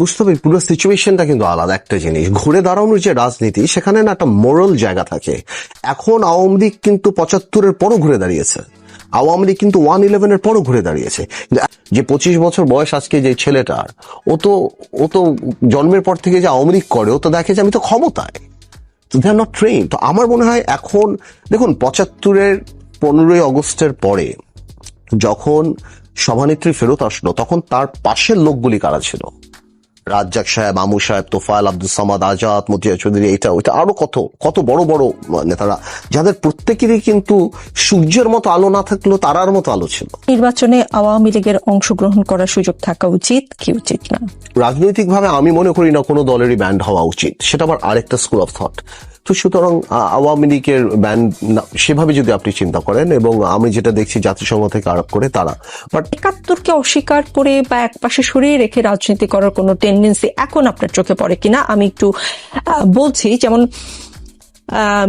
বুঝতে হবে পুরো সিচুয়েশনটা কিন্তু আলাদা একটা জিনিস। ঘুরে দাঁড়ানোর যে রাজনীতি, সেখানে না একটা মোরাল জায়গা থাকে। এখন আওয়ামী লীগ কিন্তু পঁচাত্তরের পরও ঘুরে দাঁড়িয়েছে। আওয়ামী লীগ কিন্তু ওয়ান ইলেভেনের পরও ঘুরে দাঁড়িয়েছে। যে পঁচিশ বছর বয়স আজকে যে ছেলেটার, ও তো ও তো জন্মের পর থেকে যে আওয়ামী লীগ করে, ও তো দেখে যে আমি তো ক্ষমতায়। তো দে আর নট ট্রেন তো আমার মনে হয় এখন, দেখুন, পঁচাত্তরের পনেরোই আগস্টের পরে যখন সভানেত্রী ফেরত আসলো, তখন তার পাশের লোকগুলি কারা ছিল? রাজ্জাক সাহেব আমু সাহেব তোফায়ল আব্দুল সামাদ আজাদ মতিয়া চৌধুরী এটা ওইটা আরও কত কত বড় বড় নেতারা যাদের প্রত্যেকেরই কিন্তু সূর্যের মতো আলো না থাকলেও তারার মতো আলো ছিল। নির্বাচনে আওয়ামী লীগের অংশগ্রহণ করার সুযোগ থাকা উচিত কি উচিত না? রাজনৈতিকভাবে আমি মনে করি না কোনো দলেরই ব্যান্ড হওয়া উচিত। সেটা আবার আরেকটা স্কুল অফ থট তো সুতরাং আওয়ামী লীগের ব্যান্ড সেভাবে যদি আপনি চিন্তা করেন এবং আমি যেটা দেখছি জাতিসংঘ থেকে আরোপ করে তারা বাট একাত্তরকে অস্বীকার করে বা এক পাশে সরিয়ে রেখে রাজনীতি করার কোনো টেন্ডেন্সি এখন আপনার চোখে পড়ে কিনা, আমি একটু বলছি। যেমন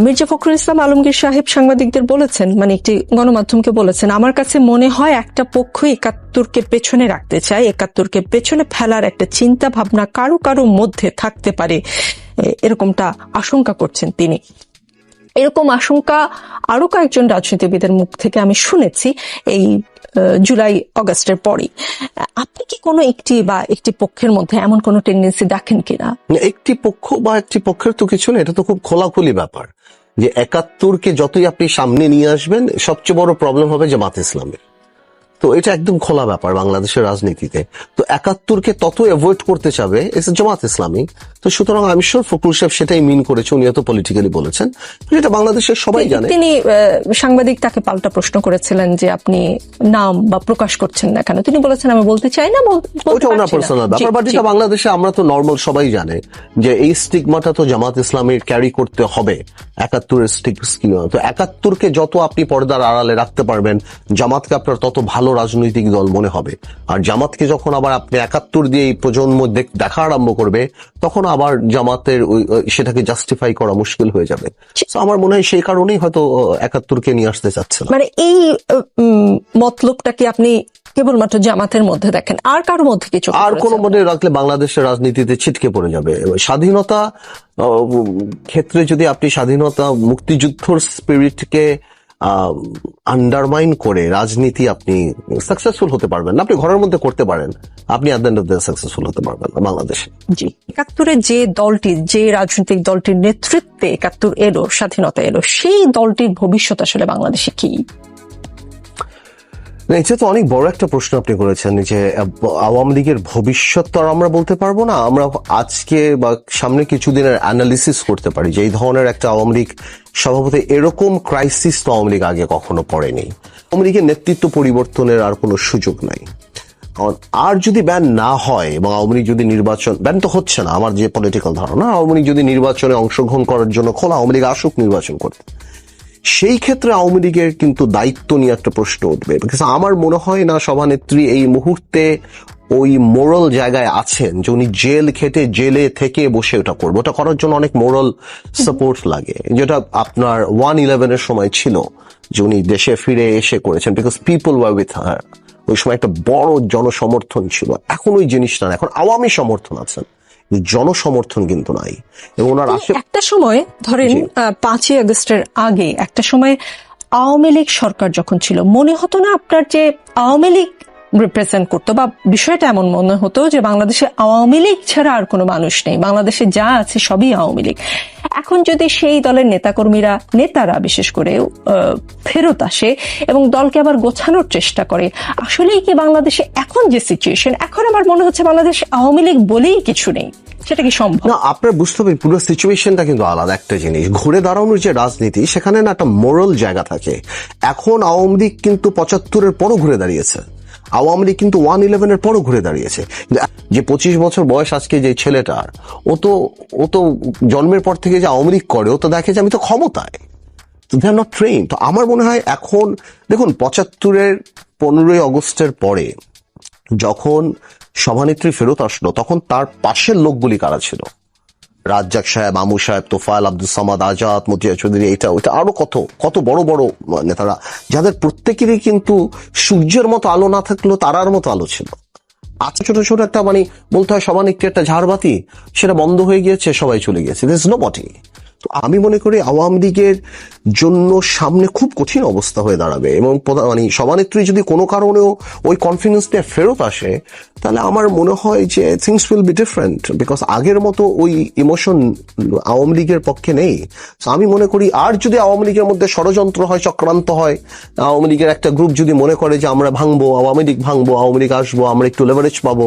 মির্জা ফখরুল ইসলাম আলমগীর সাহেব সাংবাদিকদের বলেছেন মানে একটি গণমাধ্যমকে বলেছেন, আমার কাছে মনে হয় একটা পক্ষ একাত্তরকে পেছনে রাখতে চায়, একাত্তরকে পেছনে ফেলার একটা চিন্তা ভাবনা কারও কারও মধ্যে থাকতে পারে। এরকমটা আশঙ্কা করছেন তিনি। এরকম আশঙ্কা আরও কয়েকজন রাজনীতিবিদের মুখ থেকে আমি শুনেছি। এই জুলাই, অগাস্টের পরে আপনি কি কোনো একটি বা একটি পক্ষের মধ্যে এমন কোনো টেন্ডেন্সি দেখেন কিনা? একটি পক্ষ বা একটি পক্ষের তো কিছু না, এটা তো খুব খোলাখুলি ব্যাপার। যে একাত্তরকে যতই আপনি সামনে নিয়ে আসবেন, সবচেয়ে বড় প্রবলেম হবে জামাত ইসলামের। তো এটা একদম খোলা ব্যাপার বাংলাদেশের রাজনীতিতে। তো একাত্তরকে তত অ্যাভয়েড করতে চাবে এস জামাত ইসলামী। তো সুতরাং আমি শিওর ফখরুল সাহেব সেটাই মিন করেছে উনি এত পলিটিক্যালি বলেছেন। এটা বাংলাদেশের সবাই জানে। তিনি সাংবাদিক তাকে পাল্টা প্রশ্ন করেছিলেন যে আপনি নাম বা প্রকাশ করছেন না কেন। তিনি বলেছেন আমি বলতে চাই না ওটা ওনার পার্সোনাল ব্যাপার বাট। এটা বাংলাদেশে আমরা তো নর্মাল সবাই জানে যে এই স্টিগমাটা তো জামাত ইসলামের ক্যারি করতে হবে একাত্তরের স্টিগমা তো একাত্তরকে যত আপনি পর্দার আড়ালে রাখতে পারবেন জামাতকে আপনার তত ভালো রাজনৈতিক দল মনে হবে। আর জামাতকে যখন আবার আপনি একাত্তর দিয়ে এই প্রজন্ম দেখা আরম্ভ করবে তখন আবার জামাতের সেটাকে জাস্টিফাই করা মুশকিল হয়ে যাবে। আমার মনে হয় সেই কারণেই হয়তো একাত্তরকে নিয়ে আসতে চাচ্ছে মানে এই মতলবটা কি আপনি কেবলমাত্র জামাতের মধ্যে দেখেন। আর কারোর মধ্যে কিছু আর কোনো মনে রাখলে বাংলাদেশের রাজনীতিতে ছিটকে পড়ে যাবে। স্বাধীনতা ক্ষেত্রে যদি আপনি স্বাধীনতা মুক্তিযুদ্ধর স্পিরিটকে আন্ডারমাইন করে রাজনীতি আপনি সাকসেসফুল হতে পারবেন না। আপনি ঘরের মধ্যে করতে পারেন। আপনি সাকসেসফুল হতে পারবেন বাংলাদেশে। জি। একাত্তরে যে দলটি, যে রাজনৈতিক দলটির নেতৃত্বে একাত্তর এলো, স্বাধীনতা এলো, সেই দলটির ভবিষ্যৎ আসলে বাংলাদেশে কি? না, এটা তো অনেক বড় একটা প্রশ্ন আপনি করেছেন যে আওয়ামী লীগের ভবিষ্যৎ তো আর আমরা বলতে পারব না আমরা আজকে বা সামনে কিছুদিনের অ্যানালিসিস করতে পারি যে এই ধরনের একটা আওয়ামী লীগ সভাপতি এরকম ক্রাইসিস তো আওয়ামী লীগ আগে কখনো পড়েনি। আওয়ামী লীগের নেতৃত্ব পরিবর্তনের আর কোনো সুযোগ নাই। আর যদি ব্যান না হয় এবং আওয়ামী লীগ যদি নির্বাচন ব্যান তো হচ্ছে না আমার যে পলিটিক্যাল ধারণা আওয়ামী লীগ যদি নির্বাচনে অংশগ্রহণ করার জন্য খোলা আওয়ামী লীগ আসুক নির্বাচন করতে। সেই ক্ষেত্রে আওয়ামী লীগের কিন্তু দায়িত্ব নিয়ে একটা প্রশ্ন উঠবে। আমার মনে হয় না সভানেত্রী এই মুহূর্তে ওই মোরাল জায়গায় আছেন যে উনি জেল খেটে জেলে থেকে বসে ওটা করব। ওটা করার জন্য অনেক মোরাল সাপোর্ট লাগে। যেটা আপনার ওয়ান ইলেভেনের সময় ছিল যে উনি দেশে ফিরে এসে করেছেন। Because people were with her ওই সময় একটা বড় জনসমর্থন ছিল। এখন ওই জিনিসটা না। এখন আওয়ামী সমর্থন আছেন। জনসমর্থন কিন্তু নাই। এবং ওনার একটা সময় ধরেন পাঁচই আগস্টের আগে একটা সময় আওয়ামী লীগ সরকার যখন ছিল মনে হতো না আপনার যে আওয়ামী লীগ রিপ্রেজেন্ট করতো বা বিষয়টা এমন মনে হতো যে বাংলাদেশে আওয়ামী লীগ ছাড়া আর কোনো মানুষ নেই। বাংলাদেশে যা আছে সবই আওয়ামী লীগ। এখন যদি সেই দলের নেতাকর্মীরা, নেতারা বিশেষ করে ফেরত আসে এবং দলকে আবার গোছানোর চেষ্টা করে, আসলেই কি বাংলাদেশে এখন যে সিচুয়েশন এখন আমার মনে হচ্ছে বাংলাদেশ আওয়ামী লীগ বলেই কিছু নেই। সেটা কি সম্ভব? না, আপনার বুঝতে হবে, পুরো সিচুয়েশনটা কিন্তু আলাদা একটা জিনিস। ঘুরে দাঁড়ানোর যে রাজনীতি, সেখানে না একটা মোরাল জায়গা থাকে। এখন আওয়ামী লীগ কিন্তু পঁচাত্তরের পরও ঘুরে দাঁড়িয়েছে। আওয়ামী লীগ কিন্তু ওয়ান ইলেভেনের পরও ঘুরে দাঁড়িয়েছে। যে পঁচিশ বছর বয়স আজকে যে ছেলেটার, ও তো ও তো জন্মের পর থেকে যে আওয়ামী লীগ করে, ও তো দেখে যে আমি তো ক্ষমতায়। তো দে আর নট ট্রেন তো আমার মনে হয় এখন, দেখুন, পঁচাত্তরের পনেরোই আগস্টের পরে যখন সভানেত্রী ফেরত আসলো, তখন তার পাশের লোকগুলি কারা ছিল? রাজ্জাক সাহেব আমু সাহেব, তোফায়াল, আব্দুল সামাদ, আজাদ, মতিয়া চৌধুরী, এটা ওইটা আরও কত কত বড় বড় নেতারা, যাদের প্রত্যেকেরই কিন্তু সূর্যের মতো আলো না থাকলেও তারার মতো আলো ছিল। আচ্ছা ছোট ছোট একটা মানে বলতে হয়, সমান একটি একটা ঝাড়বাতি, সেটা বন্ধ হয়ে গিয়েছে, সবাই চলে গিয়েছে। দিস নো বটি তো আমি মনে করি আওয়ামী লীগের জন্য সামনে খুব কঠিন অবস্থা হয়ে দাঁড়াবে এবং মানে সভানেত্রী যদি কোনো কারণেও ওই কনফিডেন্স নিয়ে ফেরত আসে, তাহলে আমার মনে হয় যে things will be different because আগের মতো ওই ইমোশন আওয়ামী লীগের পক্ষে নেই। So আমি মনে করি আর যদি আওয়ামী লীগের মধ্যে ষড়যন্ত্র হয়, চক্রান্ত হয়, আওয়ামী লীগের একটা গ্রুপ যদি মনে করে যে আমরা ভাঙবো, আওয়ামী লীগ ভাঙবো, আওয়ামী লীগ আসব, আমরা একটু লেভারেজ পাবো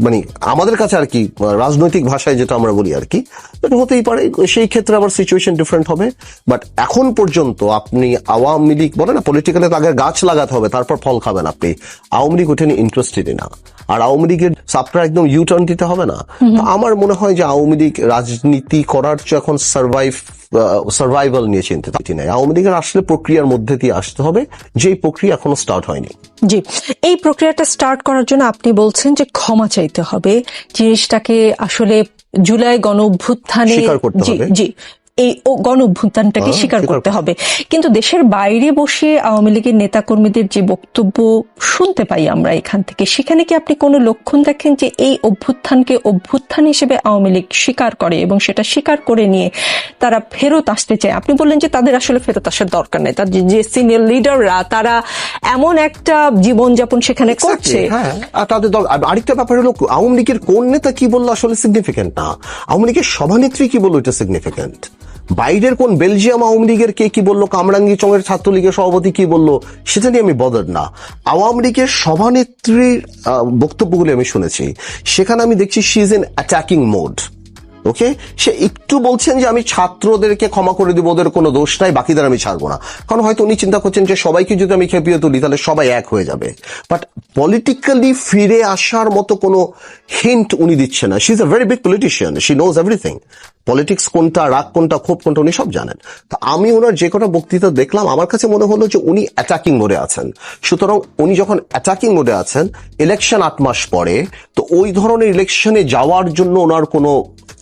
মানে আমাদের কাছে আর কি রাজনৈতিক ভাষায় যেটা আমরা বলি আর কি হতেই পারে। সেই ক্ষেত্রে আবার সিচুয়েশন ডিফারেন্ট হবে। বাট এখন পর্যন্ত আপনি আওয়ামী লীগ বলে না পলিটিক্যালে আগে গাছ লাগাতে হবে, তারপর ফল খাবেন আপনি। আওয়ামী লীগ ওঠেনি ইন্টারেস্টেডই না। আর আওয়ামী লীগের সাপটা একদম ইউ টার্ন দিতে হবে না। তো আমার মনে হয় যে আওয়ামী লীগ রাজনীতি করার চেয়ে এখন সার্ভাইভ সার্ভাইভাল নিয়ে চিন্তিত নেই। আওয়ামী লীগের আসলে প্রক্রিয়ার মধ্যে দিয়ে আসতে হবে যেই প্রক্রিয়া এখনও স্টার্ট হয়নি। জি এই প্রক্রিয়াটা স্টার্ট করার জন্য আপনি বলছেন যে ক্ষমা চাইতে হবে। জিনিসটাকে আসলে জুলাই গণ অভ্যুত্থানে স্বীকার করতে জি জি এই গণ অভ্যুত্থানটাকে হ্যাঁ, স্বীকার করতে হবে। কিন্তু দেশের বাইরে বসে আওয়ামী লীগের নেতাকর্মীদের যে বক্তব্য শুনতে পাই আমরা এখান থেকে সেখানে কি আপনি কোনো লক্ষণ দেখেন যে এই অভ্যুত্থানকে অভ্যুত্থান হিসেবে আওয়ামী লীগ স্বীকার করে এবং সেটা স্বীকার করে নিয়ে তারা ফেরত আসতে চায়? আপনি বললেন যে তাদের আসলে ফেরত আসার দরকার নেই। তার যে সিনিয়র লিডাররা তারা এমন একটা জীবনযাপন সেখানে করছে। হ্যাঁ। তাদের আরেকটা ব্যাপার হলো আওয়ামী লীগের কোন নেতা কি বলল আসলে সিগনিফিকেন্ট না? আওয়ামী লীগের সভানেত্রী কি বলল এটা সিগনিফিকেন্ট বাইরের কোন বেলজিয়াম আওয়ামী লীগের কে কি বলল? কামরাঙ্গি চঙের ছাত্রলীগের সভাপতি কি বলল? সেটা নিয়ে আমি বদর না। আওয়ামী লীগের সভানেত্রীর বক্তব্যগুলি আমি শুনেছি। সেখানে আমি দেখছি she is in attacking mode okay সে একটু বলছেন যে আমি ছাত্রদেরকে ক্ষমা করে দিব, ওদের কোনো দোষ নাই, বাকিদের আমি ছাড়বো না। কারণ হয়তো উনি চিন্তা করছেন যে সবাইকে যদি আমি খেপিয়ে তুলি, তাহলে সবাই এক হয়ে যাবে। বাট পলিটিক্যালি ফিরে আসার মতো কোনো হিন্ট উনি দিচ্ছে না। She is a very big politician she knows everything politics কোনটা, রাগ কোনটা, ক্ষোভ কোনটা, উনি সব জানেন। তা আমি ওনার যে কটা বক্তৃতা দেখলাম, আমার কাছে মনে হলো যে উনি অ্যাটাকিং মোডে আছেন। সুতরাং উনি যখন অ্যাটাকিং মোডে আছেন ইলেকশন আট মাস পরে, তো ওই ধরনের ইলেকশনে যাওয়ার জন্য ওনার কোনো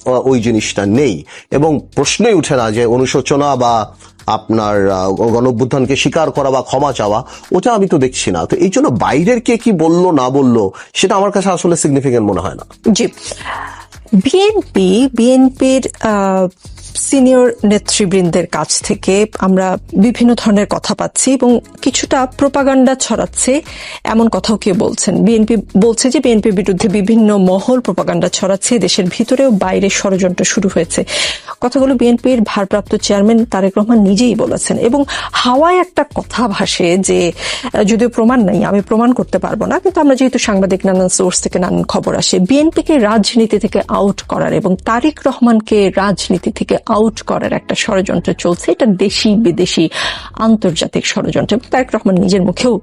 ওই জিনিসটা নেই। এবং প্রশ্নই উঠে না যে অনুশোচনা বা আপনার গণঅভ্যুত্থানকে স্বীকার করা বা ক্ষমা চাওয়া, ওটা আমি তো দেখছি না। তো এই জন্য বাইরের কে কি বলল, না বলল, সেটা আমার কাছে আসলে সিগনিফিকেন্ট মনে হয় না। জি। বিএনপি, বিএনপির সিনিয়র নেতৃবৃন্দের কাছ থেকে আমরা বিভিন্ন ধরনের কথা পাচ্ছি এবং কিছুটা প্রপাগান্ডা ছড়াচ্ছে, এমন কথাও কেউ বলছেন। বিএনপি বলছে যে বিএনপির বিরুদ্ধে বিভিন্ন মহল প্রপাগান্ডা ছড়াচ্ছে, দেশের ভিতরেও বাইরে ষড়যন্ত্র শুরু হয়েছে। কথাগুলো বিএনপির ভারপ্রাপ্ত চেয়ারম্যান তারেক রহমান নিজেই বলেছেন এবং হাওয়ায় একটা কথা ভাসে যে, যদিও প্রমাণ নাই, আমি প্রমাণ করতে পারব না, কিন্তু আমরা যেহেতু সাংবাদিক নানান সোর্স থেকে নানান খবর আসে, বিএনপিকে রাজনীতি থেকে আউট করার এবং তারেক রহমানকে রাজনীতি থেকে আউট করার একটা ষড়যন্ত্র চলছে। এটা দেশি বিদেশি আন্তর্জাতিক ষড়যন্ত্র। তারেক রহমান নিজের মুখেও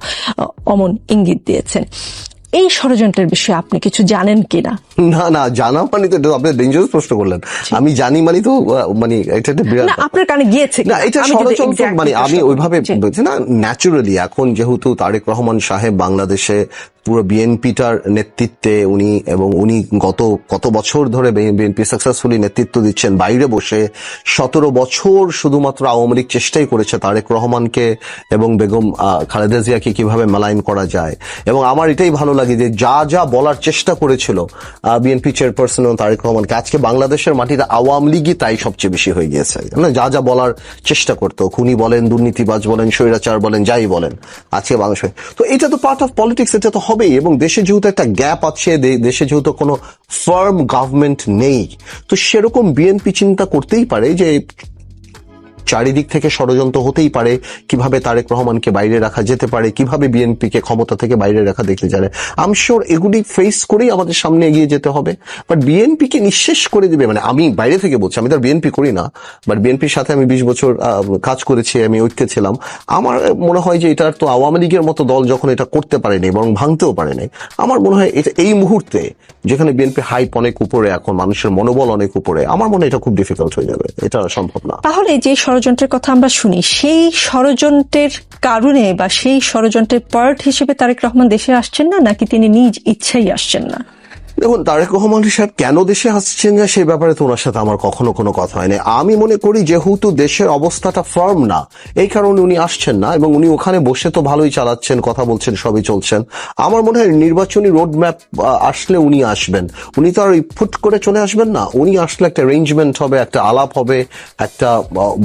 অমন ইঙ্গিত দিয়েছেন। এই ষড়যন্ত্রের বিষয়ে আপনি কিছু জানেন কিনা? না না জানা মানে তো আপনি ডেঞ্জারাস প্রশ্ন করলেন। আমি জানি মানে তো মানে এটা একটা বিরাট না আপনার কানে গিয়েছে না এটা ষড়যন্ত্র মানে আমি ওইভাবে। বলছি না ন্যাচুরালি এখন যেহেতু তারেক রহমান সাহেব বাংলাদেশে পুরো বিএনপিটার নেতৃত্বে উনি এবং উনি গত কত বছর ধরে বিএনপি সাকসেসফুলি নেতৃত্ব দিচ্ছেন, বাইরে বসে সতেরো বছর শুধুমাত্র আওয়ামী লীগ চেষ্টাই করেছে তারেক রহমানকে এবং বেগম খালেদা জিয়াকে কীভাবে মেলাইন করা যায়। এবং আমার এটাই ভালো লাগে যে যা যা বলার চেষ্টা করেছিল বিএনপি চেয়ারপারসন এবং তারেক রহমানকে। আজকে বাংলাদেশের মাটিতে আওয়ামী লীগই তাই সবচেয়ে বেশি হয়ে গিয়েছে। না যা যা বলার চেষ্টা করতো, খুনি বলেন, দুর্নীতিবাজ বলেন, স্বৈরাচার বলেন, যাই বলেন, আজকে বাংলাদেশে তো এটা তো পার্ট অফ পলিটিক্স এটা তো হবেই, এবং দেশে যেহেতু একটা গ্যাপ আছে দেশে যেহেতু কোনো ফার্ম গভর্নমেন্ট নেই, তো সেরকম বিএনপি চিন্তা করতেই পারে যে চারিদিক থেকে ষড়যন্ত্র হতেই পারে। কীভাবে তারেক রহমানকে বাইরে রাখা যেতে পারে? কীভাবে বিএনপিকে ক্ষমতা থেকে বাইরে রাখা দেখতে জানে আম শিওর এগুলি ফেস করেই আমাদের সামনে এগিয়ে যেতে হবে। বাট বিএনপিকে নিঃশেষ করে দিবে মানে আমি বাইরে থেকে বলছি, আমি তো বিএনপি করি না। বাট বিএনপির সাথে আমি বিশ বছর কাজ করেছি, আমি ঐক্যে ছিলাম। আমার মনে হয় যে এটার তো আওয়ামী লীগের মতো দল যখন এটা করতে পারেনি, বরং ভাঙতেও পারেনি, আমার মনে হয় এটা এই মুহূর্তে যেখানে বিএনপি হাইপ অনেক উপরে, এখন মানুষের মনোবল অনেক উপরে, আমার মনে হয় এটা খুব ডিফিকাল্ট হয়ে যাবে। এটা সম্ভব না। তাহলে যে ষড়যন্ত্রের কথা আমরা শুনি, সেই ষড়যন্ত্রের কারণে বা সেই ষড়যন্ত্রের পার্ট হিসেবে তারেক রহমান দেশে আসছেন না, নাকি তিনি নিজ ইচ্ছাই আসছেন না? দেখুন, তারেক রহমান সাহেব কেন দেশে আসছেন না, সেই ব্যাপারে তো ওনার সাথে আমার কখনো কোনো কথা হয়নি। আমি মনে করি যেহেতু দেশের অবস্থাটা ফার্ম না, এই কারণে উনি আসছেন না এবং উনি ওখানে বসে তো ভালোই চালাচ্ছেন, কথা বলছেন, সবই চলছেন। আমার মনে হয় নির্বাচনী রোড ম্যাপ আসলে উনি আসবেন। উনি তো আর ফুট করে চলে আসবেন না, উনি আসলে একটা অ্যারেঞ্জমেন্ট হবে, একটা আলাপ হবে, একটা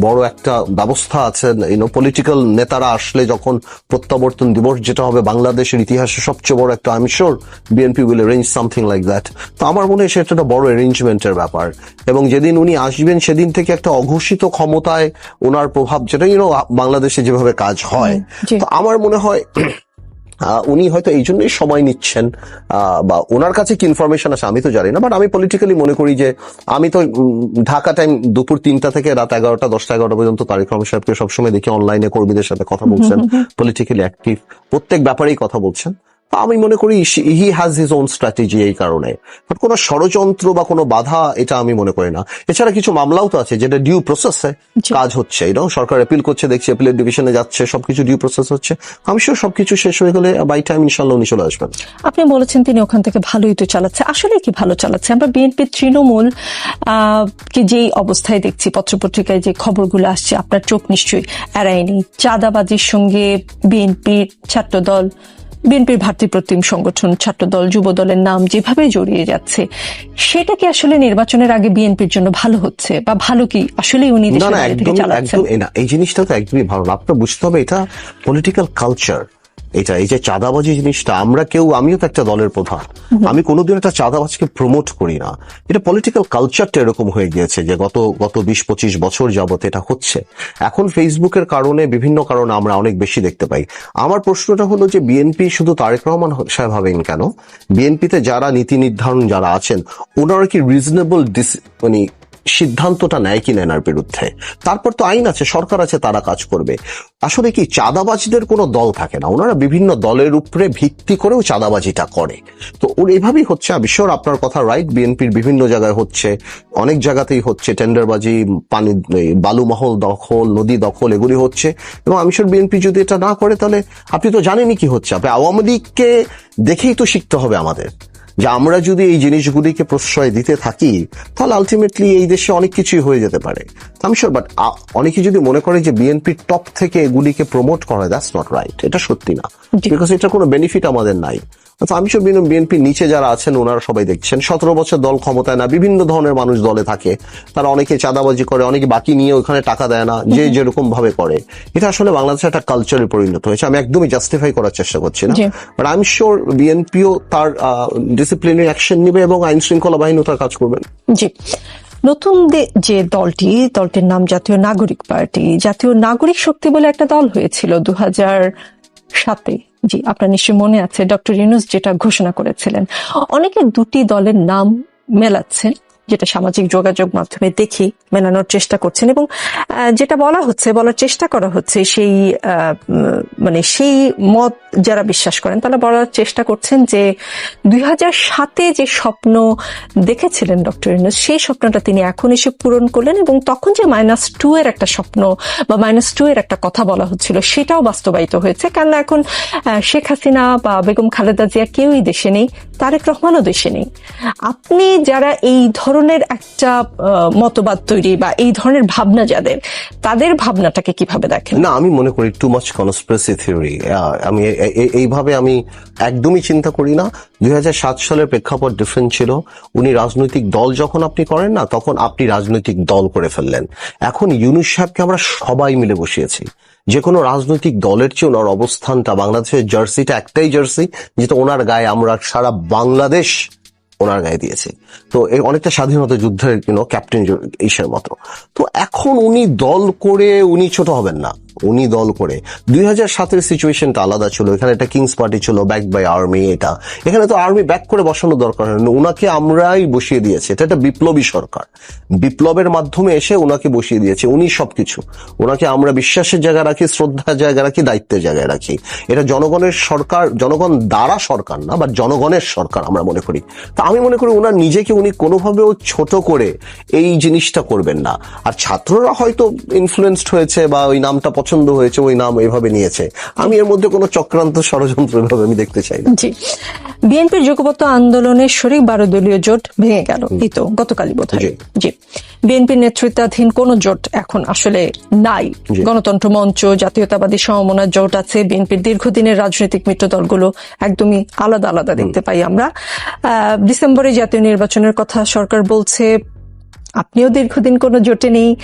বড় একটা ব্যবস্থা আছে ইউনো পলিটিক্যাল নেতারা আসলে যখন প্রত্যাবর্তন দিবস যেটা হবে বাংলাদেশের ইতিহাসে সবচেয়ে বড় একটা আমি sure BNP will arrange something like that তো আমার মনে হয় সেটা একটা বড় অ্যারেঞ্জমেন্টের ব্যাপার। এবং যেদিন উনি আসবেন সেদিন থেকে একটা অঘোষিত ক্ষমতায় ওনার প্রভাব যেটা ইউনো বাংলাদেশে যেভাবে কাজ হয়। তো আমার মনে হয় উনি হয়তো এই জন্যই সময় নিচ্ছেন বা ওনার কাছে কি ইনফরমেশন আছে আমি তো জানি না বাট আমি পলিটিক্যালি মনে করি যে আমি তো ঢাকা টাইম দুপুর তিনটা থেকে রাত এগারোটা দশটা এগারোটা পর্যন্ত তারিক রহমান সাহেবকে সবসময় দেখি অনলাইনে কর্মীদের সাথে কথা বলছেন পলিটিক্যালি অ্যাক্টিভ প্রত্যেক ব্যাপারেই কথা বলছেন। আমি মনে করি he has his own strategy এই কারণে। বাট কোনো ষড়যন্ত্র বা কোনো বাধা এটা আমি মনে করি না। এছাড়া কিছু মামলাও তো আছে যেটা ডিউ প্রসেসে। কাজ হচ্ছে। এরকম সরকার অ্যাপিল করছে দেখছি অ্যাপিলের ডিভিশনে যাচ্ছে সবকিছু ডিউ প্রসেস হচ্ছে। আমি শিওর সবকিছু শেষ হয়ে গেলে বাই টাইম ইনশাল্লাহ উনি চলে আসবেন। আপনি বলেছেন তিনি ওখান থেকে ভালোই তো চালাচ্ছে। আসলে কি ভালো চালাচ্ছে? আমরা বিএনপি তৃণমূল আহ, কে যেই অবস্থায় দেখছি পত্রপত্রিকায় যে খবরগুলো আসছে আপনার চোখ নিশ্চয়ই এড়ায়নি। চাঁদাবাজির সঙ্গে বিএনপির ছাত্রদল বিএনপির ভাতৃপ্রতিম সংগঠন ছাত্রদল যুব দলের নাম যেভাবে জড়িয়ে যাচ্ছে সেটা কি আসলে নির্বাচনের আগে বিএনপির জন্য ভালো হচ্ছে বা ভালো কি আসলে উনি এই জিনিসটা তো একদমই ভালো না। আপনার বুঝতে হবে এটা পলিটিক্যাল কালচার এটা এই যে চাঁদাবাজি জিনিসটা আমরা কেউ আমিও তো একটা দলের প্রধান। আমি কোনোদিন একটা চাঁদাবাজকে প্রমোট করি না। এটা পলিটিক্যাল কালচারটা এরকম হয়ে গিয়েছে যে গত গত বিশ পঁচিশ বছর যাবত এটা হচ্ছে। এখন ফেসবুকের কারণে বিভিন্ন কারণে আমরা অনেক বেশি দেখতে পাই। আমার প্রশ্নটা হলো যে বিএনপি শুধু তারেক রহমান সাহেব হবেন কেন? বিএনপিতে যারা নীতি নির্ধারণ যারা আছেন ওনারা কি রিজনেবল ডিস মানে সিদ্ধান্তটা নেয় কিনা এনার বিরুদ্ধে। তারপর তো আইন আছে, সরকার আছে, তারা কাজ করবে। আসলে কি চাঁদাবাজিদের কোনো দল থাকে না? ওনারা বিভিন্ন দলের উপরে ভিত্তি করেও চাঁদাবাজিটা করে। তো ওর এভাবেই হচ্ছে শিওর আপনার কথা রাইট বিএনপির বিভিন্ন জায়গায় হচ্ছে, অনেক জায়গাতেই হচ্ছে, টেন্ডারবাজি, পানি বালুমহল দখল, নদী দখল, এগুলি হচ্ছে। এবং আমি শিওর বিএনপি যদি এটা না করে, তাহলে আপনি তো জানেনই কি হচ্ছে। আপনি আওয়ামী লীগকে দেখেই তো শিখতে হবে আমাদের। যে আমরা যদি এই জিনিসগুলিকে প্রশ্রয় দিতে থাকি তাহলে আলটিমেটলি এই দেশে অনেক কিছুই হয়ে যেতে পারে। আমি শিওর বাট অনেকে যদি মনে করে যে বিএনপির টপ থেকে এগুলিকে প্রমোট করা দ্যাটস নট রাইট এটা সত্যি না। বিকজ এটা কোনো বেনিফিট আমাদের নাই। তো আমি শিওর বিএনপির নিচে যারা আছেন ওনারা সবাই দেখছেন। সতেরো বছর দল ক্ষমতায় না বিভিন্ন ধরনের মানুষ দলে থাকে। তারা অনেকে চাঁদাবাজি করে অনেকে বাকি নিয়ে ওখানে টাকা দেয় না যে যেরকম ভাবে করে। এটা আসলে বাংলাদেশে একটা কালচারে পরিণত হয়েছে। আমি একদমই জাস্টিফাই করার চেষ্টা করছি না। বাট আই এম শিওর বিএনপিও তার ডিসিপ্লিনারি অ্যাকশন নিবে এবং আইন শৃঙ্খলা বাহিনীও তার কাজ করবেন জি। নতুন যে দলটি দলটির নাম জাতীয় নাগরিক পার্টি। জাতীয় নাগরিক শক্তি বলে একটা দল হয়েছিল দু হাজার সাতে জি, আপনার নিশ্চয়ই মনে আছে ডক্টর ইউনুস যেটা ঘোষণা করেছিলেন। অনেকে দুটি দলের নাম মেলাচ্ছেন। যেটা সামাজিক যোগাযোগ মাধ্যমে দেখি মেলানোর চেষ্টা করছেন এবং যেটা বলা হচ্ছে, বলার চেষ্টা করা হচ্ছে, সেই মানে সেই মত যারা বিশ্বাস করেন, তারা বলার চেষ্টা করছেন যে দুই হাজার সাতে যে স্বপ্ন দেখেছিলেন ডক্টর ইউনুস, সেই স্বপ্নটা তিনি এখন এসে পূরণ করলেন এবং তখন যে মাইনাস টু এর একটা স্বপ্ন বা মাইনাস টু এর একটা কথা বলা হচ্ছিল, সেটাও বাস্তবায়িত হয়েছে। কেননা এখন শেখ হাসিনা বা বেগম খালেদা জিয়া কেউই দেশে নেই, তারেক রহমানও দেশে নেই। আপনি যারা এই একটা মতবাদ তৈরি বা এই ধরনের ভাবনা যাদের, তাদের ভাবনাটাকে কীভাবে দেখেন? না, আমি মনে করি টু মাচ কনস্পিরেসি থিওরি আমি এইভাবে আমি একদমই চিন্তা করি না। দুই সালের প্রেক্ষাপট ডিফারেন্ট ছিল। উনি রাজনৈতিক দল যখন আপনি করেন না, তখন আপনি রাজনৈতিক দল করে ফেললেন। এখন ইউনুস সাহেবকে আমরা সবাই মিলে বসিয়েছি। যে কোনো রাজনৈতিক দলের চেয়ে ওনার অবস্থানটা, বাংলাদেশের জার্সিটা একটাই জার্সি, যেটা ওনার গায়ে আমরা সারা বাংলাদেশ ওনার গায়ে দিয়েছে। তো এই অনেকটা স্বাধীনতা যুদ্ধের ক্যাপ্টেন ইসের মতো তো এখন উনি দল করে উনি ছোট হবেন না। উনি দল করে। দুই হাজার সাতের সিচুয়েশনটা আলাদা ছিল। এখানে একটা কিংস পার্টি ছিল ব্যাক বাই আর্মি এটা। এখানে তো আর্মি ব্যাক করে বসানো দরকার হয় না উনাকে আমরাই বসিয়ে দিয়েছে। এটা একটা বিপ্লবী সরকার। বিপ্লবের মাধ্যমে এসে উনাকে বসিয়ে দিয়েছে। উনি সবকিছু। ওনাকে আমরা বিশ্বাসের জায়গায় রাখি, শ্রদ্ধার জায়গায় রাখি, দায়িত্বের জায়গায় রাখি। এটা জনগণের সরকার, জনগণ দ্বারা সরকার না বা জনগণের সরকার আমরা মনে করি। তা আমি মনে করি ওনার নিজেকে উনি কোনোভাবেও ছোট করে এই জিনিসটা করবেন না। আর ছাত্ররা হয়তো ইনফ্লুয়েন্সড হয়েছে বা ওই নামটা পছন্দ পছন্দ হয়েছে ওই নাম এভাবে নিয়েছে। আমি এর মধ্যে কোনো চক্রান্ত ষড়যন্ত্র এভাবে আমি দেখতে চাই না। জি। বিএনপির যোগবদ্ধ আন্দোলনের শরিক বারো দলীয় জোট ভেঙে গেল। এই তো গতকালই বোধ জি। জি। বিএনপির নেতৃত্বাধীন কোন জোট এখন আসলে নাই। গণতন্ত্র মঞ্চ জাতীয়তাবাদী সমমনার জোট আছে বিএনপির দীর্ঘদিনের রাজনৈতিক মিত্র দলগুলো একদমই আলাদা আলাদা দেখতে পাই আমরা। আহ, ডিসেম্বরে জাতীয় নির্বাচনের কথা সরকার বলছে আপনিও দীর্ঘদিন কোনো জোটে নেই।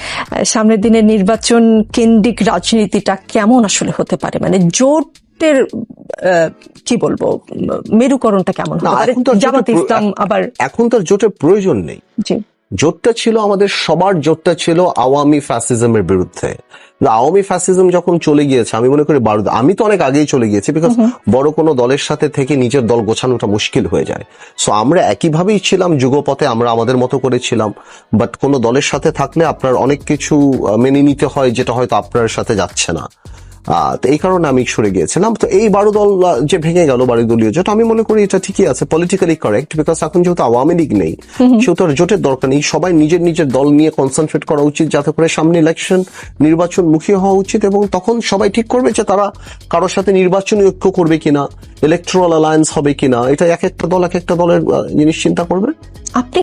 সামনের দিনের নির্বাচন কেন্দ্রিক রাজনীতিটা কেমন আসলে হতে পারে? মানে জোটের আহ, কি বলব মেরুকরণটা কেমন এখন তো জামাত ইসলাম আবার জোটের প্রয়োজন নেই। জি। জোটটা ছিল আমাদের সবার জোটটা ছিল আওয়ামী ফ্যাসিজমের বিরুদ্ধে। আওয়ামী ফ্যাসিজম যখন চলে গিয়েছে আমি মনে করি বারো আমি তো অনেক আগেই চলে গিয়েছি বিকজ বড় কোনো দলের সাথে থেকে নিজের দল গোছানোটা মুশকিল হয়ে যায়। সো আমরা একইভাবেই ছিলাম যুগপথে আমরা আমাদের মতো করেছিলাম বাট কোনো দলের সাথে থাকলে আপনার অনেক কিছু মেনে নিতে হয় যেটা হয়তো আপনার সাথে যাচ্ছে না। তো এই কারণে আমি সরে গিয়েছিলাম। তো এই বারো দল যে ভেঙে গেল বারো দলীয় জোট আমি মনে করি এটা ঠিকই আছে পলিটিক্যালি কারেক্ট বিকজ এখন যেহেতু আওয়ামী লীগ নেই সেহেতু আর জোটের দরকার নেই। সবাই নিজের নিজের দল নিয়ে কনসেন্ট্রেট করা উচিত যাতে করে সামনে ইলেকশন নির্বাচন মুখী হওয়া উচিত এবং তখন সবাই ঠিক করবে যে তারা কারোর সাথে নির্বাচনী ঐক্য করবে কিনা ইলেকট্রাল অ্যালায়েন্স হবে কিনা এটা এক একটা দল এক একটা দলের জিনিস চিন্তা করবে। আপনি